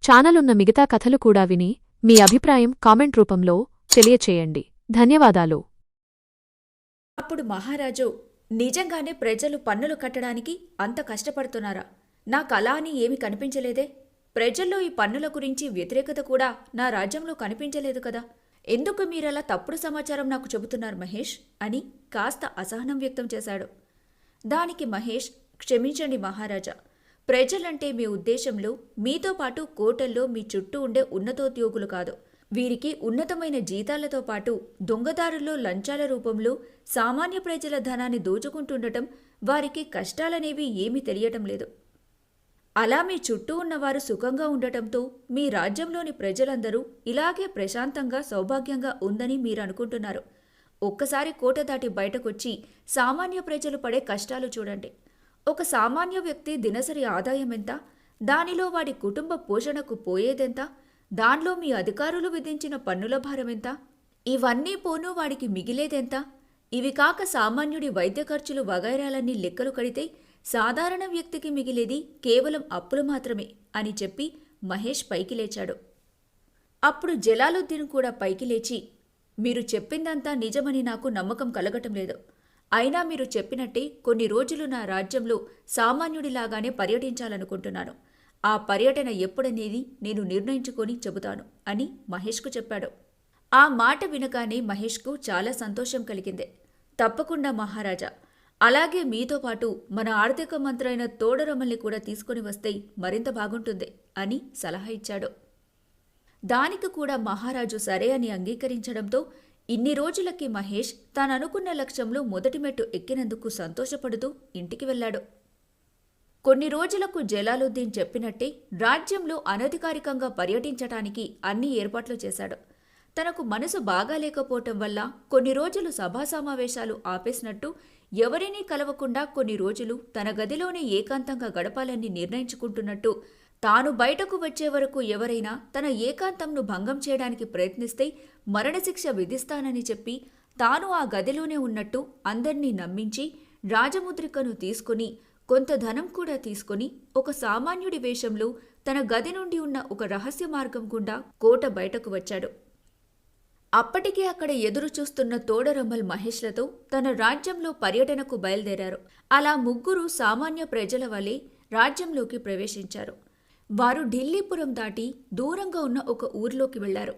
Channel ఉన్న మిగతా కథలు కూడా విని మీ అభిప్రాయం కామెంట్ రూపంలో తెలియచేయండి. ధన్యవాదాలు. అప్పుడు మహారాజు నిజంగానే ప్రజలు పన్నులు కట్టడానికి అంత కష్టపడుతున్నారా? నాకు అలా అని ఏమి కనిపించలేదే. ప్రజల్లో ఈ పన్నుల గురించి వ్యతిరేకత కూడా నా రాజ్యంలో కనిపించలేదు కదా. ఎందుకు మీరలా తప్పుడు సమాచారం నాకు చెబుతున్నారు మహేష్? అని కాస్త అసహనం వ్యక్తం చేశాడు. దానికి మహేష్ క్షమించండి మహారాజా ప్రజలంటే మీ ఉద్దేశంలో మీతో పాటు కోటల్లో మీ చుట్టూ ఉండే ఉన్నతోద్యోగులు కాదు. వీరికి ఉన్నతమైన జీతాలతో పాటు దొంగదారుల్లో లంచాల రూపంలో సామాన్య ప్రజల ధనాన్ని దోచుకుంటుండటం వారికి కష్టాలనేవి ఏమీ తెలియటం లేదు. అలా మీ చుట్టూ ఉన్నవారు సుఖంగా ఉండటంతో మీ రాజ్యంలోని ప్రజలందరూ ఇలాగే ప్రశాంతంగా సౌభాగ్యంగా ఉందని మీరు అనుకుంటున్నారు. ఒక్కసారి కోట దాటి బయటకొచ్చి సామాన్య ప్రజలు పడే కష్టాలు చూడండి. ఒక సామాన్య వ్యక్తి దినసరి ఆదాయం ఎంత? దానిలో వాడి కుటుంబ పోషణకు పోయేదెంత? దానిలో మీ అధికారులు విధించిన పన్నుల భారం ఎంత? ఇవన్నీ పోను వాడికి మిగిలేదెంత? ఇవి కాక సామాన్యుడి వైద్య ఖర్చులు వగైరాలన్నీ లెక్కలు కడితే సాధారణ వ్యక్తికి మిగిలేది కేవలం అప్పులు మాత్రమే అని చెప్పి మహేష్ పైకి లేచాడు. అప్పుడు జలాలుద్దీన్ కూడా పైకి లేచి మీరు చెప్పిందంతా నిజమని నాకు నమ్మకం కలగటం లేదు. అయినా మీరు చెప్పినట్టే కొన్ని రోజులు నా రాజ్యంలో సామాన్యుడిలాగానే పర్యటించాలనుకుంటున్నాను. ఆ పర్యటన ఎప్పుడనేది నేను నిర్ణయించుకొని చెబుతాను అని మహేష్కు చెప్పాడు. ఆ మాట వినగానే మహేష్కు చాలా సంతోషం కలిగింది. తప్పకుండా మహారాజా. అలాగే మీతో పాటు మన ఆర్థిక మంత్రి అయిన తోడరమల్ని కూడా తీసుకుని వస్తే మరింత బాగుంటుంది అని సలహా ఇచ్చాడు. దానికి కూడా మహారాజు సరే అని అంగీకరించడంతో ఇన్ని రోజులకి మహేష్ తాననుకున్న లక్ష్యంలో మొదటి మెట్టు ఎక్కినందుకు సంతోషపడుతూ ఇంటికి వెళ్ళాడు. కొన్ని రోజులకు జలాలుద్దీన్ చెప్పినట్టే రాజ్యంలో అనధికారికంగా పర్యటించటానికి అన్ని ఏర్పాట్లు చేశాడు. తనకు మనసు బాగాలేకపోవటం వల్ల కొన్ని రోజులు సభా సమావేశాలు ఆపేసినట్టు ఎవరినీ కలవకుండా కొన్ని రోజులు తన గదిలోనే ఏకాంతంగా గడపాలని నిర్ణయించుకుంటున్నట్టు తాను బయటకు వచ్చే వరకు ఎవరైనా తన ఏకాంతంను భంగం చేయడానికి ప్రయత్నిస్తే మరణశిక్ష విధిస్తానని చెప్పి తాను ఆ గదిలోనే ఉన్నట్టు అందర్నీ నమ్మించి రాజముద్రికను తీసుకుని కొంత ధనం కూడా తీసుకుని ఒక సామాన్యుడి వేషంలో తన గది నుండి ఉన్న ఒక రహస్య మార్గం గుండా కోట బయటకు వచ్చాడు. అప్పటికే అక్కడ ఎదురు చూస్తున్న తోడరమ్మల్ మహేష్లతో తన రాజ్యంలో పర్యటనకు బయలుదేరారు. అలా ముగ్గురు సామాన్య ప్రజల వలె రాజ్యంలోకి ప్రవేశించారు. వారు ఢిల్లీపురం దాటి దూరంగా ఉన్న ఒక ఊర్లోకి వెళ్ళారు.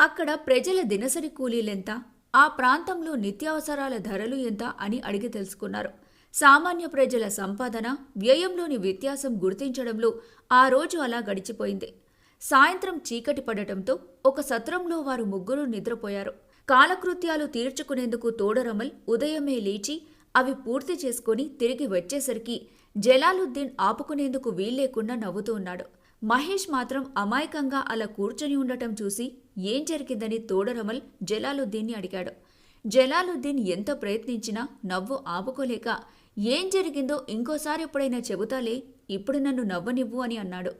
అక్కడ ప్రజల దినసరి కూలీలెంత ఆ ప్రాంతంలో నిత్యావసరాల ధరలు ఎంత అని అడిగి తెలుసుకున్నారు. సామాన్య ప్రజల సంపాదన వ్యయంలోని వ్యత్యాసం గుర్తించడంలో ఆ రోజు అలా గడిచిపోయింది. సాయంత్రం చీకటి పడటంతో ఒక సత్రంలో వారు ముగ్గురు నిద్రపోయారు. కాలకృత్యాలు తీర్చుకునేందుకు తోడరమల్ ఉదయమే లేచి అవి పూర్తి చేసుకుని తిరిగి వచ్చేసరికి జలాలుద్దీన్ ఆపుకునేందుకు వీల్లేకుండా నవ్వుతూ ఉన్నాడు. మహేష్ మాత్రం అమాయకంగా అలా కూర్చొని ఉండటం చూసి ఏం జరిగిందని తోడరమల్ జలాలుద్దీన్ని అడిగాడు. జలాలుద్దీన్ ఎంత ప్రయత్నించినా నవ్వు ఆపుకోలేక ఏం జరిగిందో ఇంకోసారి ఎప్పుడైనా చెబుతాలే ఇప్పుడు నన్ను నవ్వనివ్వు అని అన్నాడు.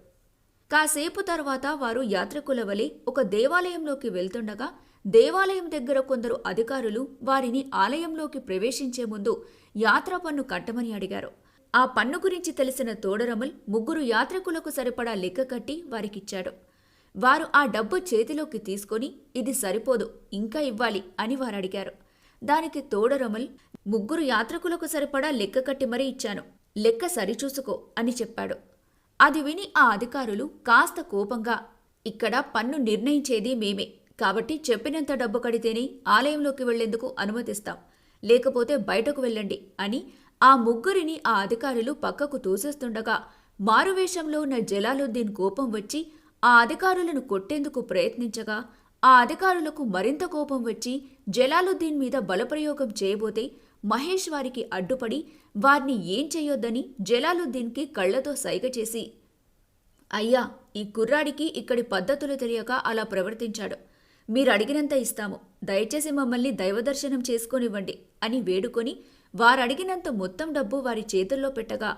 కాసేపు తర్వాత వారు యాత్రికుల వలె ఒక దేవాలయంలోకి వెళ్తుండగా దేవాలయం దగ్గర కొందరు అధికారులు వారిని ఆలయంలోకి ప్రవేశించే ముందు యాత్రా పన్ను కట్టమని అడిగారు. ఆ పన్ను గురించి తెలిసిన తోడరమల్ ముగ్గురు యాత్రికులకు సరిపడా లెక్క కట్టి వారికిచ్చాడు. వారు ఆ డబ్బు చేతిలోకి తీసుకొని ఇది సరిపోదు ఇంకా ఇవ్వాలి అని వారు అడిగారు దానికి తోడరమల్ ముగ్గురు యాత్రికులకు సరిపడా లెక్క కట్టి మరీ ఇచ్చాను లెక్క సరిచూసుకో అని చెప్పాడు. అది విని ఆ అధికారులు కాస్త కోపంగా ఇక్కడ పన్ను నిర్ణయించేది మేమే కాబట్టి చెప్పినంత డబ్బు కడితేనే ఆలయంలోకి వెళ్ళేందుకు అనుమతిస్తాం లేకపోతే బయటకు వెళ్ళండి అని ఆ ముగ్గురిని ఆ అధికారులు పక్కకు తోసేస్తుండగా మారువేషంలో ఉన్న జలాలుద్దీన్ కోపం వచ్చి ఆ అధికారులను కొట్టేందుకు ప్రయత్నించగా ఆ అధికారులకు మరింత కోపం వచ్చి జలాలుద్దీన్ మీద బలప్రయోగం చేయబోతే మహేష్ వారికి అడ్డుపడి వారిని ఏం చేయొద్దని జలాలుద్దీన్కి కళ్ళతో సైగ చేసి అయ్యా ఈ కుర్రాడికి ఇక్కడి పద్ధతులు తెలియక అలా ప్రవర్తించాడు. మీరు అడిగినంత ఇస్తాము. దయచేసి మమ్మల్ని దైవదర్శనం చేసుకోనివ్వండి అని వేడుకొని వారడిగినంత మొత్తం డబ్బు వారి చేతుల్లో పెట్టగా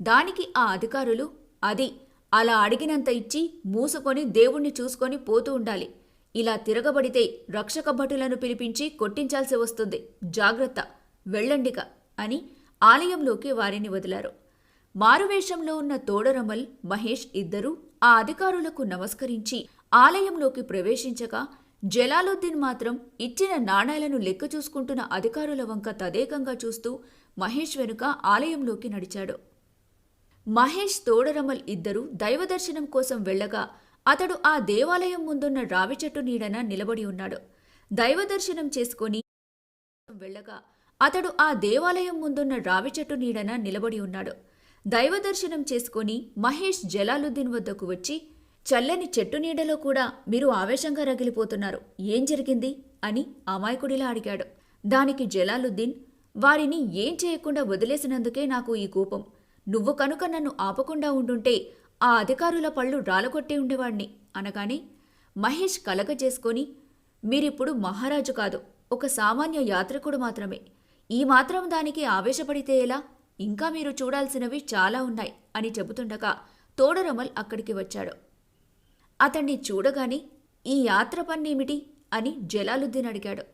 దానికి ఆ అధికారులు అది అలా అడిగినంత ఇచ్చి మూసుకొని దేవుణ్ణి చూసుకొని పోతూ ఉండాలి. ఇలా తిరగబడితే రక్షక భటులను పిలిపించి కొట్టించాల్సి వస్తుంది. జాగ్రత్త వెళ్ళండిక అని ఆలయంలోకి వారిని వదిలారు. మారువేషంలో ఉన్న తోడరమల్ మహేష్ ఇద్దరూ ఆ అధికారులకు నమస్కరించి ఆలయంలోకి ప్రవేశించగా జలాలుద్దీన్ మాత్రం ఇచ్చిన నాణేలను లెక్క చూసుకుంటున్న అధికారుల వంక తదేకంగా చూస్తూ మహేష్ వెనుక ఆలయంలోకి నడిచాడు. మహేష్ తోడరమల్ ఇద్దరూ దైవదర్శనం కోసం వెళ్ళగా అతడు ఆ దేవాలయం ముందున్న రావి చెట్టు నీడన నిలబడి ఉన్నాడు. దైవదర్శనం చేసుకొని వెళ్ళగా అతడు ఆ దేవాలయం ముందున్న రావి చెట్టు నీడన నిలబడి ఉన్నాడు. దైవదర్శనం చేసుకొని మహేష్ జలాలుద్దీన్ వద్దకు వచ్చి చల్లని చెట్టు నీడలో కూడా మీరు ఆవేశంగా రగిలిపోతున్నారు. ఏం జరిగింది? అని అమాయకుడిలా అడిగాడు. దానికి జలాలుద్దీన్ వారిని ఏం చేయకుండా వదిలేసినందుకే నాకు ఈ కోపం. నువ్వు కనుక నన్ను ఆపకుండా ఉండుంటే ఆ అధికారుల పళ్ళు రాలగొట్టి ఉండేవాణ్ణి అనగానే మహేష్ కలగ చేసుకొని మీరిప్పుడు మహారాజు కాదు ఒక సామాన్య యాత్రికుడు మాత్రమే. ఈ మాత్రం దానికి ఆవేశపడితే ఎలా? ఇంకా మీరు చూడాల్సినవి చాలా ఉన్నాయి అని చెబుతుండగా తోడరమల్ అక్కడికి వచ్చాడు. అతన్ని చూడగానే ఈ యాత్ర పన్నేమిటి అని జలాలుద్దీన్ అడిగాడు.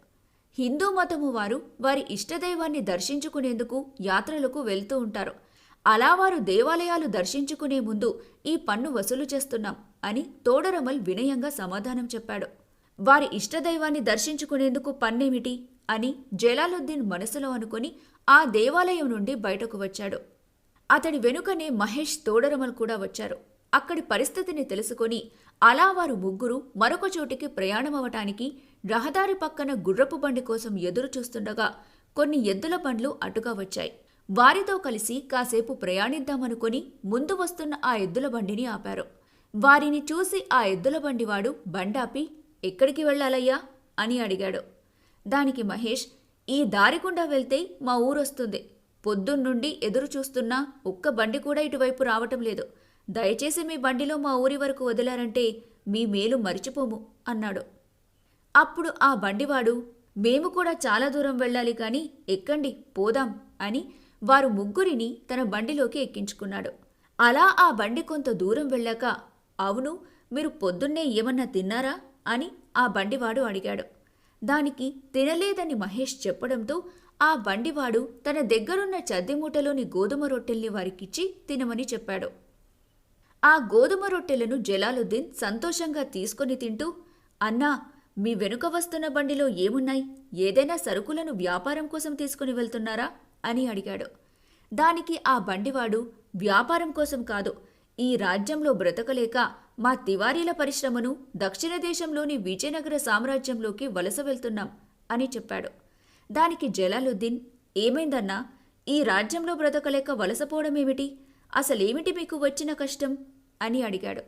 హిందూ మతము వారు వారి ఇష్టదైవాన్ని దర్శించుకునేందుకు యాత్రలకు వెళ్తూ ఉంటారు. అలా వారు దేవాలయాలు దర్శించుకునే ముందు ఈ పన్ను వసూలు చేస్తున్నాం అని తోడరమల్ వినయంగా సమాధానం చెప్పాడు. వారి ఇష్టదైవాన్ని దర్శించుకునేందుకు పన్నేమిటి అని జలాలుద్దీన్ మనసులో అనుకుని ఆ దేవాలయం నుండి బయటకు వచ్చాడు. అతడి వెనుకనే మహేష్ తోడరమల్ కూడా వచ్చారు. అక్కడి పరిస్థితిని తెలుసుకొని అలా వారు ముగ్గురు మరొక చోటికి ప్రయాణమవటానికి రహదారి పక్కన గుర్రపు బండి కోసం ఎదురు చూస్తుండగా కొన్ని ఎద్దుల బండ్లు అటుగా వచ్చాయి. వారితో కలిసి కాసేపు ప్రయాణిద్దామనుకొని ముందు వస్తున్న ఆ ఎద్దుల బండిని ఆపారు. వారిని చూసి ఆ ఎద్దుల బండివాడు బండాపి ఎక్కడికి వెళ్ళాలయ్యా? అని అడిగాడు. దానికి మహేష్ ఈ దారి గుండా వెళ్తే మా ఊరొస్తుంది. పొద్దున్నుండి ఎదురు చూస్తున్నా ఒక్క బండి కూడా ఇటువైపు రావటం లేదు. దయచేసి మీ బండిలో మా ఊరి వరకు వదిలారంటే మీ మేలు మరిచిపోము అన్నాడు. అప్పుడు ఆ బండివాడు మేము కూడా చాలా దూరం వెళ్ళాలి కానీ ఎక్కండి పోదాం అని వారు ముగ్గురిని తన బండిలోకి ఎక్కించుకున్నాడు. అలా ఆ బండి కొంత దూరం వెళ్ళాక అవును మీరు పొద్దున్నే ఏమన్నా తిన్నారా? అని ఆ బండివాడు అడిగాడు. దానికి తినలేదని మహేష్ చెప్పడంతో ఆ బండివాడు తన దగ్గరున్న చద్దిమూటలోని గోధుమ రొట్టెల్ని వారికిచ్చి తినమని చెప్పాడు. ఆ గోధుమ రొట్టెలను జలాలుద్దీన్ సంతోషంగా తీసుకొని తింటూ అన్నా మీ వెనుక వస్తున్న బండిలో ఏమున్నాయి? ఏదైనా సరుకులను వ్యాపారం కోసం తీసుకుని వెళ్తున్నారా? అని అడిగాడు. దానికి ఆ బండివాడు వ్యాపారం కోసం కాదు ఈ రాజ్యంలో బ్రతకలేక మా తివారీల పరిశ్రమను దక్షిణ దేశంలోని విజయనగర సామ్రాజ్యంలోకి వలస వెళ్తున్నాం అని చెప్పాడు. దానికి జలాలుద్దీన్ ఏమైందన్నా? ఈ రాజ్యంలో బ్రతకలేక వలసపోవడమేమిటి అసలేమిటి మీకు వచ్చిన కష్టం? అని అడిగాడు.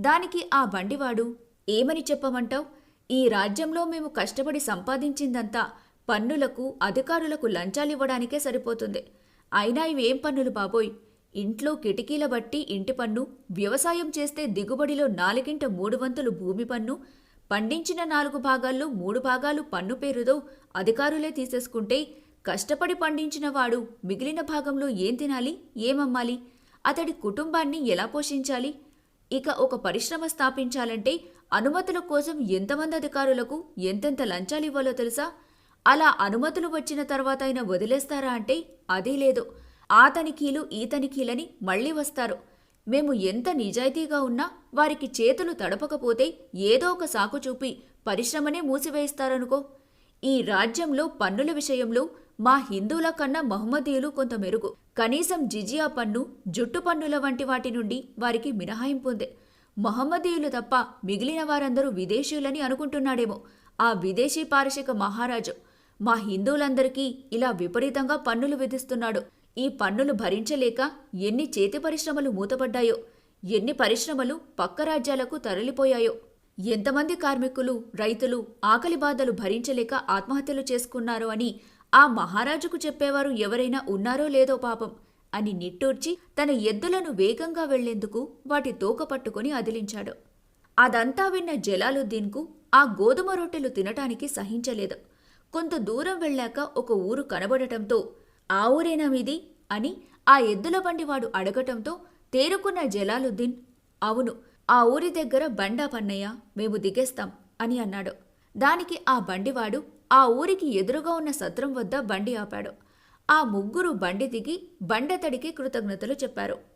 దానికి ఆ బండివాడు ఏమని చెప్పమంటావ్? ఈ రాజ్యంలో మేము కష్టపడి సంపాదించిందంతా పన్నులకు అధికారులకు లంచాలివ్వడానికే సరిపోతుంది. అయినా ఇవేం పన్నులు బాబోయ్? ఇంట్లో కిటికీల బట్టి ఇంటి పన్ను వ్యవసాయం చేస్తే దిగుబడిలో నాలుగింట మూడు వంతులు భూమి పన్ను పండించిన నాలుగు భాగాల్లో మూడు భాగాలు పన్ను పేరుతో అధికారులే తీసేసుకుంటే కష్టపడి పండించిన వాడు మిగిలిన భాగంలో ఏం తినాలి? ఏమమ్మాలి? అతడి కుటుంబాన్ని ఎలా పోషించాలి? ఇక ఒక పరిశ్రమ స్థాపించాలంటే అనుమతుల కోసం ఎంతమంది అధికారులకు ఎంతెంత లంచాలు ఇవ్వాలో తెలుసా? అలా అనుమతులు వచ్చిన తర్వాత అయినా వదిలేస్తారా అంటే అదీ లేదు. ఆ తనిఖీలు ఈ తనిఖీలని మళ్ళీ వస్తారు. మేము ఎంత నిజాయితీగా ఉన్నా వారికి చేతులు తడపకపోతే ఏదో ఒక సాకు చూపి పరిశ్రమనే మూసివేయిస్తారనుకో. ఈ రాజ్యంలో పన్నుల విషయంలో మా హిందువుల కన్నా మహమ్మదీయులు కొంత మెరుగు. కనీసం జిజియా పన్ను జుట్టు పన్నుల వంటి వాటి నుండి వారికి మినహాయింపు ఉంది మహమ్మదీయులు తప్ప మిగిలిన వారందరూ విదేశీయులని అనుకుంటున్నాడేమో. ఆ విదేశీ పారసిక మహారాజు మా హిందువులందరికీ ఇలా విపరీతంగా పన్నులు విధిస్తున్నాడు. ఈ పన్నులు భరించలేక ఎన్ని చేతి పరిశ్రమలు మూతపడ్డాయో ఎన్ని పరిశ్రమలు పక్క రాజ్యాలకు తరలిపోయాయో. ఎంతమంది కార్మికులు రైతులు ఆకలి బాధలు భరించలేక ఆత్మహత్యలు చేసుకున్నారో అని ఆ మహారాజుకు చెప్పేవారు ఎవరైనా ఉన్నారో లేదో పాపం అని నిట్టూర్చి తన ఎద్దులను వేగంగా వెళ్ళేందుకు వాటి తోక పట్టుకుని అదిలించాడు. అదంతా విన్న జలాలుద్దీన్కు ఆ గోధుమ రొట్టెలు తినటానికి సహించలేదు. కొంత దూరం వెళ్ళాక ఒక ఊరు కనబడటంతో ఆ ఊరేనా మీది? అని ఆ ఎద్దుల బండివాడు అడగటంతో తేరుకున్న జలాలుద్దీన్ అవును ఆ ఊరి దగ్గర బండా పన్నయ్య మేము దిగేస్తాం అని అన్నాడు. దానికి ఆ బండివాడు ఆ ఊరికి ఎదురుగా ఉన్న సత్రం వద్ద బండి ఆపాడు. ఆ ముగ్గురు బండి దిగి బండతడికి కృతజ్ఞతలు చెప్పారు.